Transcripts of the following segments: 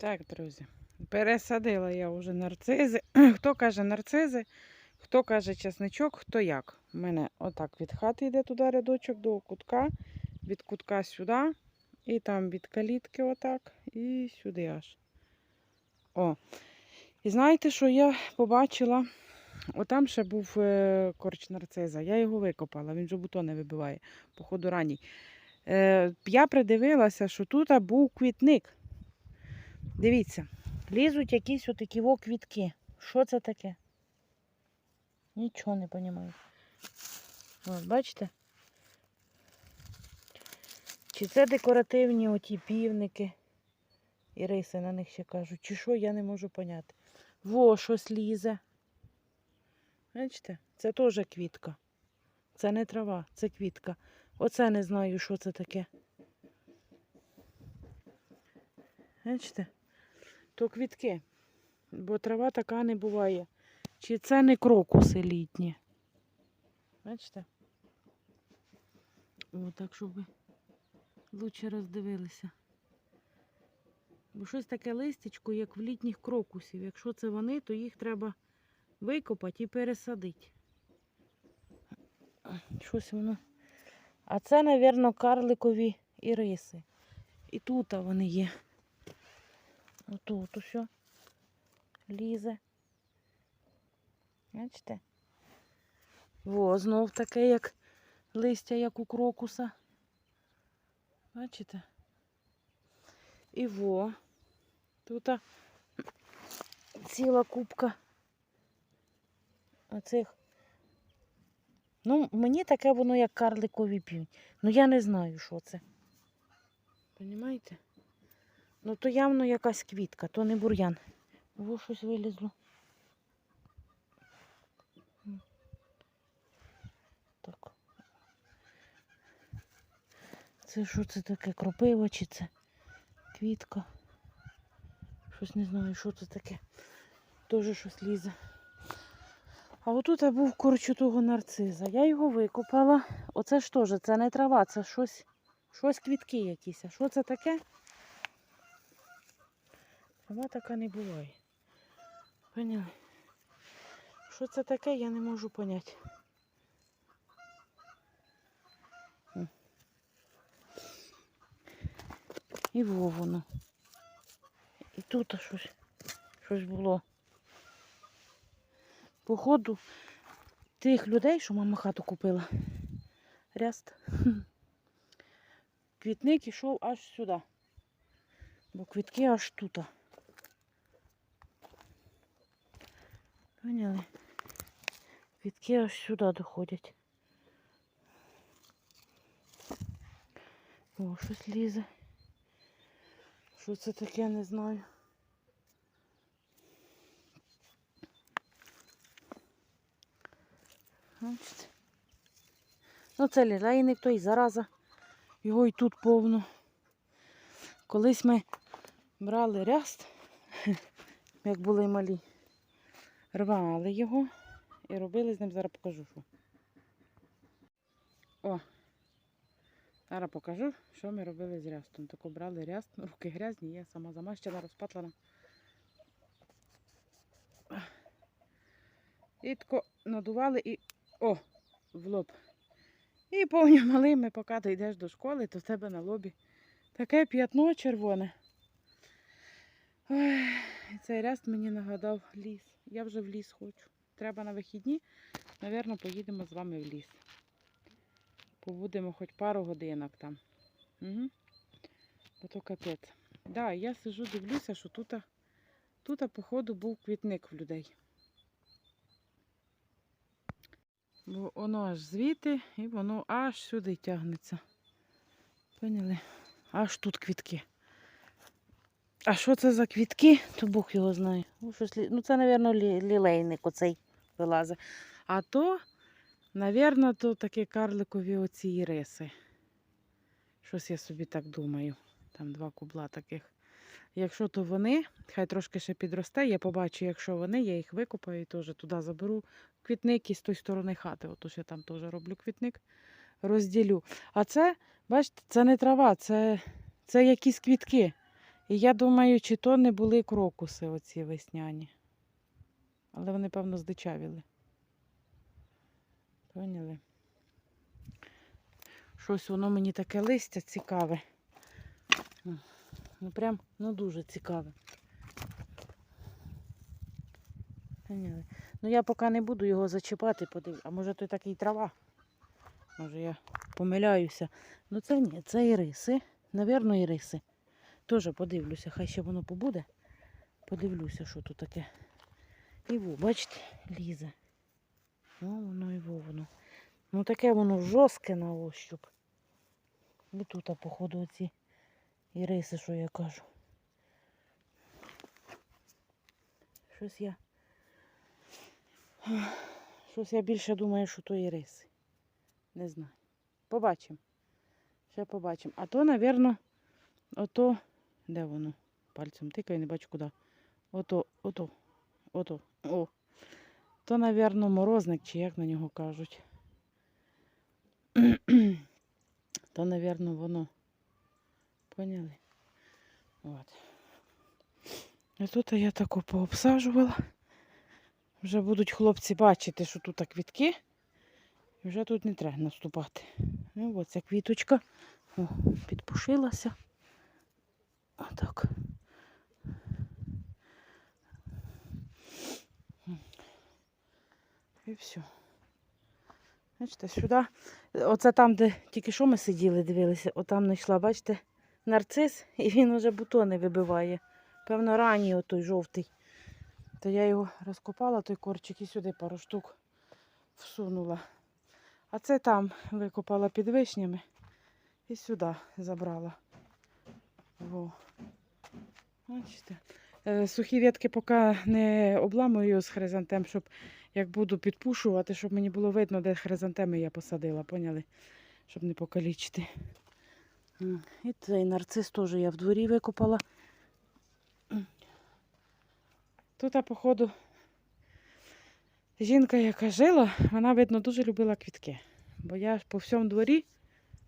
Так, друзі, пересадила я вже нарцизи. Хто каже нарцизи, хто каже чесничок, хто як. У мене отак від хати йде туди рядочок до кутка, від кутка сюди, і там від калітки отак, і сюди аж. О. І знаєте, що я побачила? Отам ще був е, корч нарциза. Я його викопала, він же бутони вибиває, походу ранній. Е, я придивилася, що тут був квітник. Дивіться, лізуть якісь отакі во квітки. Що це таке? Нічого не розумію. От, бачите? Чи це декоративні оті півники? І риси на них ще кажуть. Чи що, я не можу поняти. Во, щось лізе. Бачите? Це теж квітка. Це не трава, це квітка. Оце не знаю, що це таке. Бачите? То квітки. Бо трава така не буває. Чи це не крокуси літні? Бачите? О, так, щоб ви лучше роздивилися. Бо щось таке листячко, як в літніх крокусів. Якщо це вони, то їх треба викопати і пересадити. Щось воно. А це, мабуть, карликові іриси. І тут вони є. Отут усе лізе. Бачите? Во, знов таке, як листя, як у крокуса. Бачите? І во. Тут ціла купка оцих. Ну, мені таке воно як карликові півні. Ну я не знаю, що це. Понімаєте? Ну то явно якась квітка, то не бур'ян. Во щось вилізло. Так. Це що це таке? Кропива чи це квітка? Щось не знаю, що це таке. Теж щось лізе. А отут я був корчу того нарциза. Я його викопала. Оце ж теж, це не трава, це щось, щось квітки якісь. А що це таке? Трава така не буває. Поняли? Що це таке, я не можу поняти. І во воно. І тут щось, щось було. Походу тих людей, що мама хату купила. Ряст. Квітник ішов аж сюди. Бо квітки аж тут. Поняли? Квітки аж сюди доходять. О, щось лізе. Що це таке, не знаю. Ну, це лілейник той, зараза. Його і тут повно. Колись ми брали ряст, як були малі, рвали його і робили з ним, зараз покажу що. О! Зараз покажу, що ми робили з рястом. Тако брали ряст, руки грязні, я сама замащена, розпатлена. І тако надували і о, в лоб. І повні малими, поки ти йдеш до школи, то в тебе на лобі таке п'ятно червоне. Ой, цей ряст мені нагадав ліс. Я вже в ліс хочу. Треба на вихідні, напевно, поїдемо з вами в ліс. Побудемо хоч пару годинок там. Угу. Бо то капець. Да, я сижу, дивлюся, що тут, тут, походу, був квітник в людей. Бо воно аж звідти і воно аж сюди тягнеться. Поняли? Аж тут квітки. А що це за квітки, то Бог його знає. Ну, щось, ну це, мабуть, лі, лілейник оцей вилазить. А то, мабуть, то такі карликові оці іриси. Щось я собі так думаю. Там два кубла таких. Якщо то вони, хай трошки ще підросте, я побачу, якщо вони, я їх викопаю і теж туди заберу квітник із тої сторони хати. Отож я там теж роблю квітник, розділю. А це, бачите, це не трава, це, це якісь квітки. І я думаю, чи то не були крокуси оці весняні. Але вони, певно, здичавіли. Поняли? Щось воно мені таке листя цікаве. Ну прям ну дуже цікаве. Поняли? Ну я поки не буду його зачіпати, подив... а може то такий трава. Може я помиляюся. Ну це ні, це іриси. Навірно, іриси. Теж подивлюся, хай ще воно побуде. Подивлюся, що тут таке. І во, бачите, лізе. О, воно і во воно. Ну таке воно жорстке на ощуп. І тут, а, походу, оці іриси, що я кажу. Щось я. Щось я більше думаю, що то іриси. Не знаю. Побачимо. Ще побачимо. А то, напевно, ото. Де воно? Пальцем тикаю, не бачу куди. Ото, ото, ото. О. То, напевно, морозник, чи як на нього кажуть. То, напевно, воно. Поняли? От. І тут я тако пообсаджувала. Вже будуть хлопці бачити, що тут квітки. Вже тут не треба наступати. Ну, ось ця квіточка. О, підпушилася. Отак. І все. Бачите, сюди. Оце там, де тільки що ми сиділи, дивилися, отам знайшла, бачите, нарцис, і він уже бутони вибиває. Певно, ранній отой жовтий. То я його розкопала, той корчик, і сюди пару штук всунула. А це там викопала під вишнями і сюди забрала. Во. Бачите. Е, Сухі ветки поки не обламую з хризантем, щоб як буду підпушувати, щоб мені було видно, де хризантеми я посадила, поняли? Щоб не покалічити. І цей нарцис теж я в дворі викопала. Тут, а, походу, жінка, яка жила, вона, видно, дуже любила квітки. Бо я по всьому дворі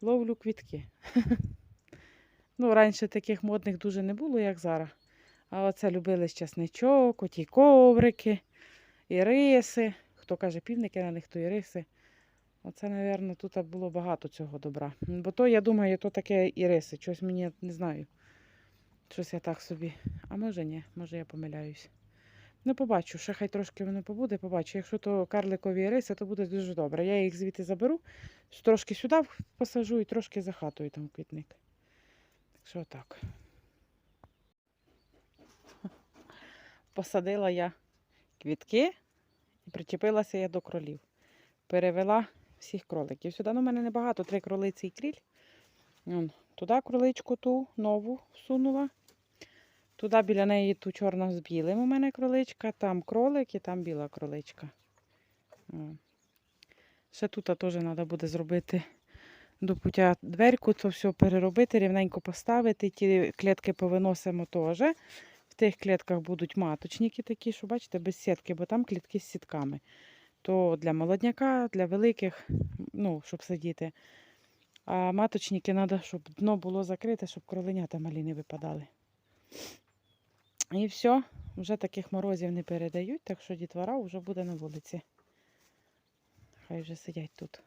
ловлю квітки. Ну, раніше таких модних дуже не було, як зараз. А оце любили часничок, оті коврики, іриси. Хто каже півники на них, то іриси. Оце, мабуть, тут було багато цього добра. Бо то, я думаю, то таке іриси. Щось мені не знаю. Щось я так собі. А може ні, може я помиляюсь. Ну, побачу, ще хай трошки воно побуде, побачу. Якщо то карликові іриси, то буде дуже добре. Я їх звідти заберу, трошки сюди посажу і трошки за хатою там квітник. Що так. Посадила я квітки і причепилася я до кролів. Перевела всіх кроликів. Сюди ну, у мене небагато, три кролиці і кріль. Вон, туди кроличку ту нову всунула. Туди біля неї ту чорна з білим у мене кроличка, там кролик і там біла кроличка. О. Ще тут теж треба буде зробити до пуття дверку, то все переробити, рівненько поставити. Ті клітки повиносимо теж. В тих клітках будуть маточники такі, що бачите, без сітки, бо там клітки з сітками. То для молодняка, для великих, ну, щоб сидіти. А маточники треба, щоб дно було закрите, щоб кроленята малі не випадали. І все, вже таких морозів не передають, так що дітвора вже буде на вулиці. Хай вже сидять тут.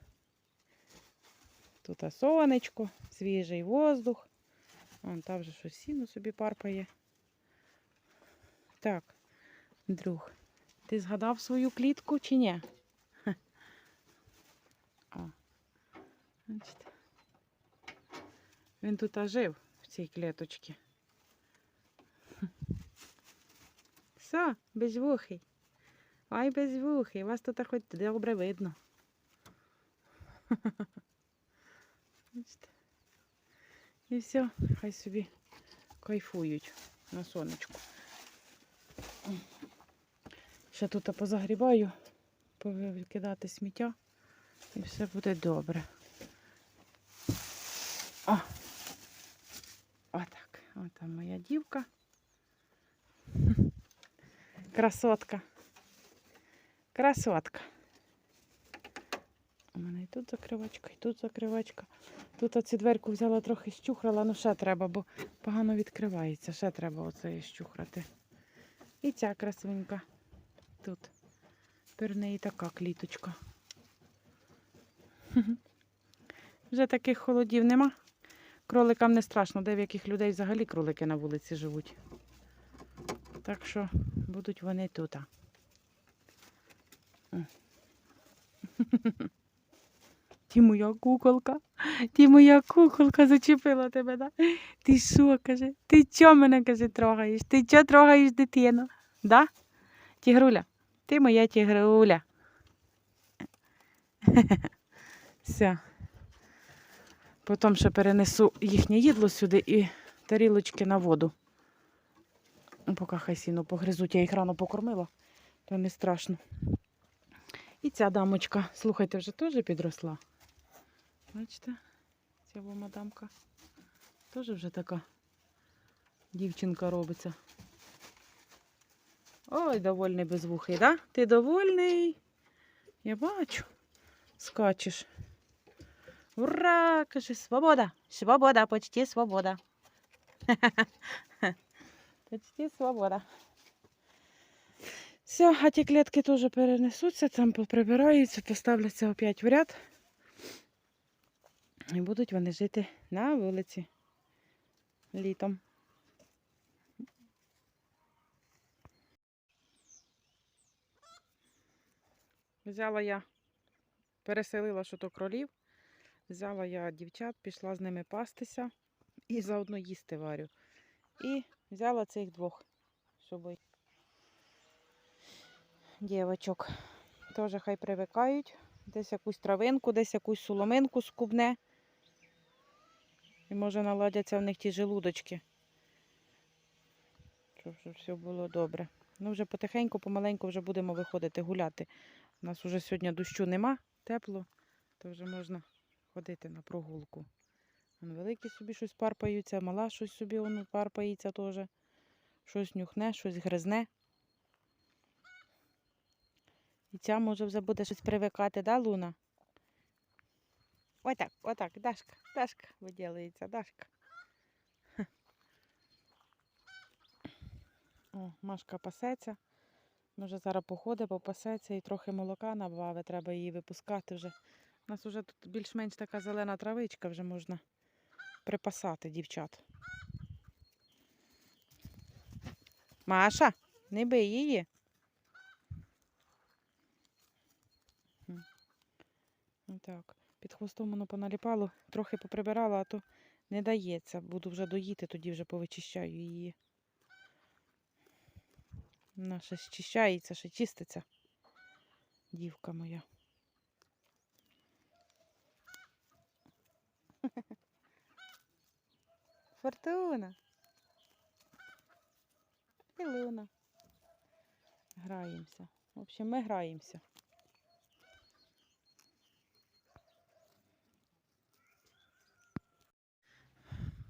Тут сонечко, свіжий воздух. Вон там вже щось сіно собі парпає. Так, друг, ти згадав свою клітку чи ні? О. Він тут а жив в цій клеточці. Все, безвухий. Ай, безвухий, вас тут хоч добре видно. Бачите? І все, хай собі кайфують на сонечку. Ще тут позагрібаю, повикидати сміття і все буде добре. О! Отак. Ось моя дівка. Красотка. Красотка. І тут закривачка, і тут закривачка. Тут оці дверку взяла трохи щухрала, ну ще треба, бо погано відкривається. Ще треба оце щухрати. І ця красунька тут. Тепер неї така кліточка. Вже таких холодів нема. Кроликам не страшно, де в яких людей взагалі кролики на вулиці живуть. Так що будуть вони тут. Ти моя куколка. Ти моя куколка зачепила тебе, да? Ти що, каже? Ти чо мене каже, трогаєш? Ти чо трогаєш дитину? Да? Тігруля, ти моя тігруля. Все. Потім ще перенесу їхнє їдло сюди і тарілочки на воду. Ну, Поки хай сіно погризуть, я їх рано покормила, то не страшно. І ця дамочка, слухайте, вже теж підросла. Бачите, ця мадамка теж вже така дівчинка робиться. Ой, довольний безвухий, да? Ти довольний? Я бачу. Скачеш. Ура! Каже, свобода! Свобода, почти свобода. Почти свобода. Все, а ті клітки теж перенесуться, там поприбираються, поставляться опять в ряд. І будуть вони жити на вулиці літом. Взяла я, переселила що-то кролів, взяла я дівчат, пішла з ними пастися і заодно їсти варю. І взяла цих двох, щоб дівочок. Теж хай привикають. Десь якусь травинку, десь якусь соломинку скубне. І може наладяться в них ті желудочки. Щоб, щоб все було добре. Ну, вже потихеньку, помаленьку вже будемо виходити гуляти. У нас вже сьогодні дощу нема, тепло, то вже можна ходити на прогулку. Вон великі собі щось парпаються, мала щось собі воно парпається теж. Щось нюхне, щось гризне. І ця може вже буде щось привикати, да, Луна? Отак, отак, Дашка, Дашка виділиться, Дашка. О, Машка пасеться. Може зараз походить, попасеться і трохи молока набавить, треба її випускати вже. У нас вже тут більш-менш така зелена травичка, вже можна припасати дівчат. Маша, не бий її. М. Під хвостом воно поналіпало, трохи поприбирала, а то не дається. Буду вже доїти, тоді вже повичищаю її. Вона ще щищається, ще чиститься. Дівка моя. Фортуна. І Луна. Граємося. В общем, ми граємося.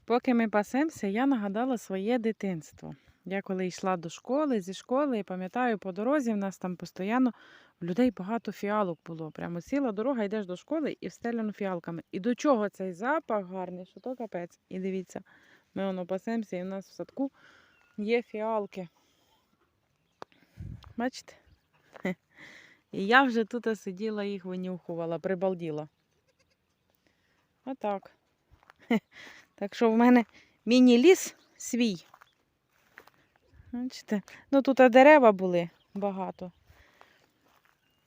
Поки ми пасемося, я нагадала своє дитинство. Я коли йшла до школи, зі школи, і пам'ятаю, по дорозі в нас там постійно в людей багато фіалок було. Прямо ціла дорога, йдеш до школи і встеляно фіалками. І до чого цей запах гарний, що то капець. І дивіться, ми воно пасемося, і в нас в садку є фіалки. Бачите? І я вже тут сиділа їх винюхувала, прибалділа. Отак. Так що в мене міні-ліс свій. Бачите? Ну тут дерева були багато.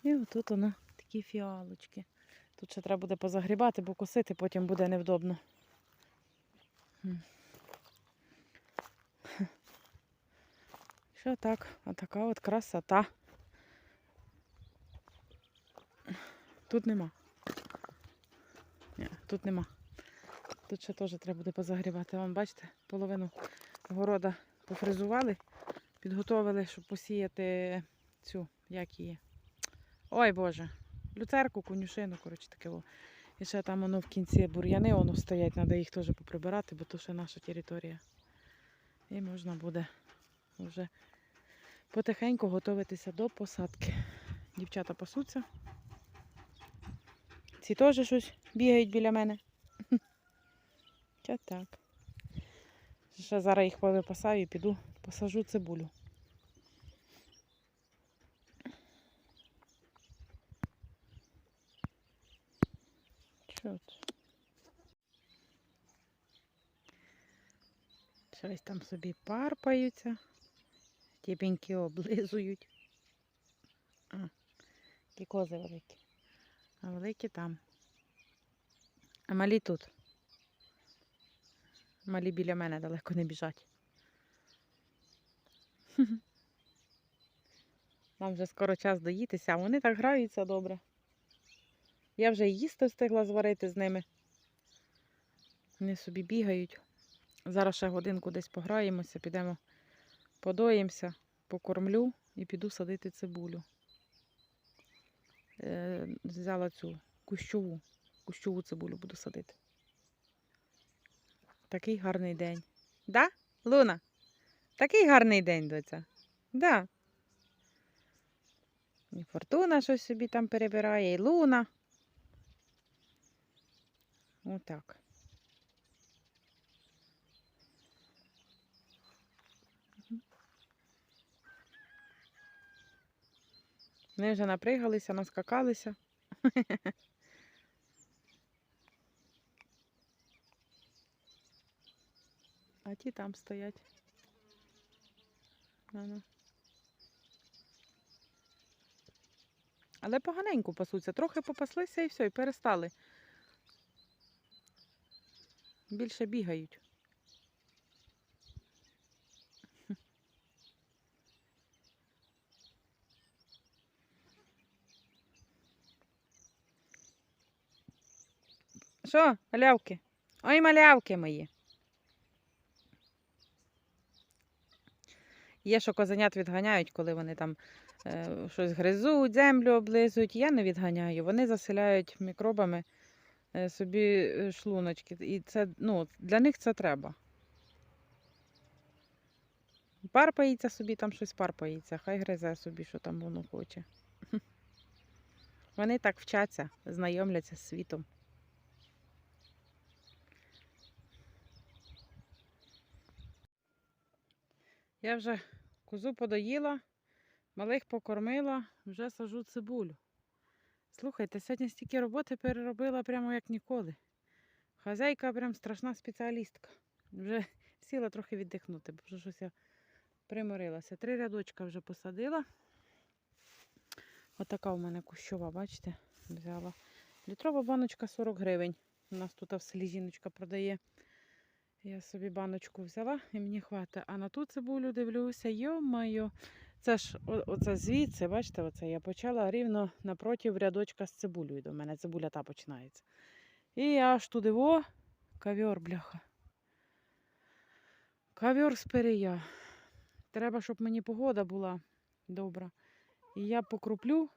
І отут воно такі фіалочки. Тут ще треба буде позагрібати, бо косити потім буде невдобно. Що так? Отака от красота. Тут нема. Ні, тут нема. Тут ще теж треба буде позагрібати. Вон, бачите, половину города пофрезували, підготовили, щоб посіяти цю, як її. Ой Боже, люцерку, конюшину, коротше таке. І ще там воно в кінці бур'яни воно стоять, треба їх теж поприбирати, бо то ще наша територія. І можна буде вже потихеньку готуватися до посадки. Дівчата пасуться. Ці теж щось бігають біля мене. Та так. Ще зараз їх повипасаю і піду посажу цибулю. Що? Щось там собі парпаються, тіпеньки облизують. А, які кози великі. А великі там. А малі тут. Малі біля мене далеко не біжать. Нам вже скоро час доїтися, а вони так граються добре. Я вже їсти встигла зварити з ними. Вони собі бігають. Зараз ще годинку десь пограємося, підемо подоїмося, покормлю і піду садити цибулю. Е, взяла цю кущову, кущову цибулю буду садити. Такий гарний день. Да, Луна? Такий гарний день, доця. Да. І Фортуна щось собі там перебирає, і Луна. Отак. Вони вже напригалися, наскакалися. А ті там стоять. Але поганенько пасуться. Трохи попаслися і все, і перестали. Більше бігають. Що, малявки? Ой, малявки мої. Є, що козенят відганяють, коли вони там е, щось гризуть, землю облизують. Я не відганяю. Вони заселяють мікробами е, собі е, шлуночки. І це, ну, для них це треба. Парпається собі, там щось парпається, хай гризе собі, що там воно хоче. Вони так вчаться, знайомляться з світом. Я вже козу подоїла, малих покормила, вже сажу цибулю. Слухайте, сьогодні стільки роботи переробила прямо як ніколи. Хазяйка прям страшна спеціалістка. Вже сіла трохи віддихнути, бо щось я приморилася. Три рядочка вже посадила. Отака у мене кущова, бачите, взяла. Літрова баночка 40 гривень. У нас тут в продає. Я собі баночку взяла і мені хватить. А на ту цибулю дивлюся, йо-моє. Це ж оце звідси, бачите, оце я почала рівно напроти рядочка з цибулею. До мене цибуля та починається. І аж туди во, ковер, бляха. Ковер з перія. Треба, щоб мені погода була добра. І я покруплю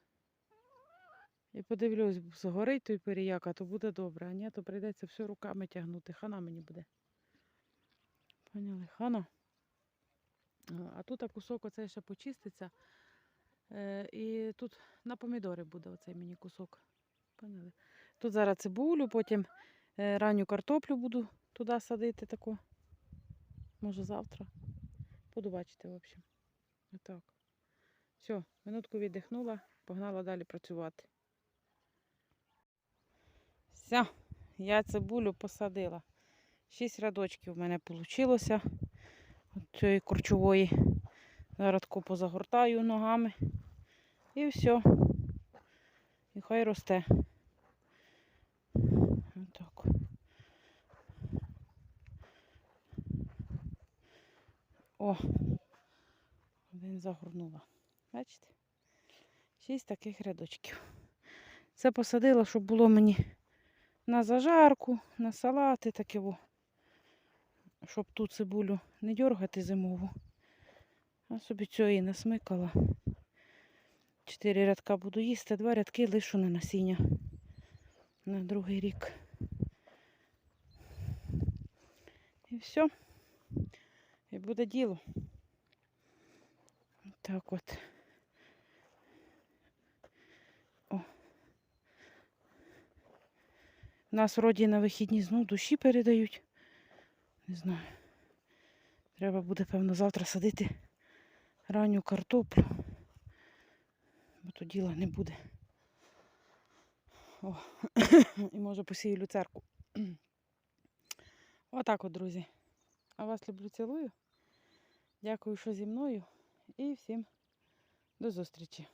і подивлюсь, згорить той періяк, а то буде добре. А ні, то прийдеться все руками тягнути. Хана мені буде. Поняли, хана. А, А тут кусок оцей ще почиститься. Е, і тут на помідори буде оцей мені кусок. Поняли? Тут зараз цибулю, потім е, ранню картоплю буду туди садити таку. Може завтра. Буду бачити, в общем. Отак. Все, минутку віддихнула, погнала далі працювати. Все, я цибулю посадила. Шість рядочків в мене вийшло. От цієї корчової. Зараз таку позагортаю ногами. І все. І хай росте. Отак. О, один загорнула. Бачите? Шість таких рядочків. Це посадила, щоб було мені на зажарку, на салати таке. Щоб ту цибулю не дергати зимову. А собі цієї насмикала. Чотири рядка буду їсти, два рядки лишу на насіння на другий рік. І все. І буде діло. Так от. О. Нас вроді на вихідні знов душі передають. Не знаю. Треба буде, певно, завтра садити ранню картоплю. Бо то діла не буде. О. І може посію люцерку. Отак от, друзі. А вас люблю, цілую. Дякую, що зі мною. І всім до зустрічі.